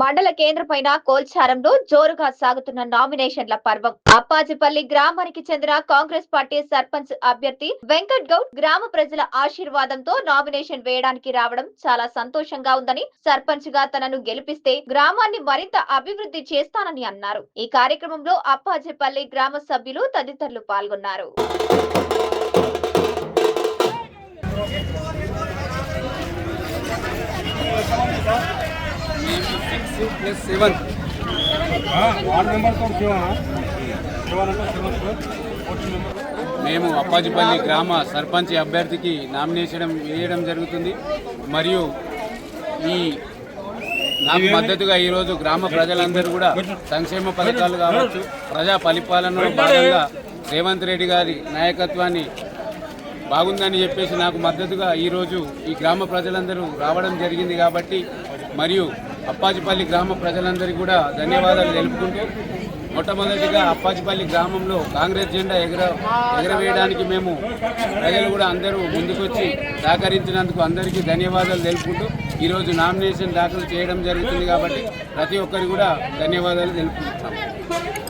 మండల కేంద్రపైన కోల్చారంలో జోరుగా సాగుతున్న నామినేషన్ల పర్వం. అప్పాజిపల్లి గ్రామానికి చెందిన కాంగ్రెస్ పార్టీ సర్పంచ్ అభ్యర్థి వెంకట్ గౌడ్ గ్రామ ప్రజల ఆశీర్వాదంతో నామినేషన్ వేయడానికి రావడం చాలా సంతోషంగా ఉందని సర్పంచ్గా తనను గెలిపిస్తే గ్రామాన్ని మరింత అభివృద్ధి చేస్తానని అన్నారు. ఈ కార్యక్రమంలో అప్పాజిపల్లి గ్రామ సభ్యులు తదితరులు పాల్గొన్నారు. प्लस सेवन వార్డ్ మెంబర్ తో శివ శివన్ అంటే శివ ఫోర్త్ మెంబర్ మేము అప్పాజిపల్లి గ్రామ సర్పంచ్ అభ్యర్థికి నామినేషన్ వేయడం జరుగుతుంది మరియు ఈ నాకు మద్దతుగా ఈరోజు గ్రామ ప్రజలందరూ కూడా సంక్షేమ పథకాలు కావచ్చు ప్రజా పరిపాలనలో భాగంగా రేవంత్ రెడ్డి గారి నాయకత్వాన్ని బాగుందని చెప్పేసి నాకు మద్దతుగా ఈరోజు ఈ గ్రామ ప్రజలందరూ రావడం జరిగింది కాబట్టి మరియు అప్పాజిపల్లి గ్రామ ప్రజలందరికీ కూడా ధన్యవాదాలు తెలుపుకుంటూ మొట్టమొదటిగా అప్పాజిపల్లి గ్రామంలో కాంగ్రెస్ జెండా ఎగర ఎగరవేయడానికి మేము ప్రజలు కూడా అందరూ ముందుకొచ్చి సహకరించినందుకు అందరికీ ధన్యవాదాలు తెలుపుకుంటూ ఈరోజు నామినేషన్ దాఖలు చేయడం జరుగుతుంది కాబట్టి ప్రతి ఒక్కరికి కూడా ధన్యవాదాలు తెలుపుకుంటున్నాం.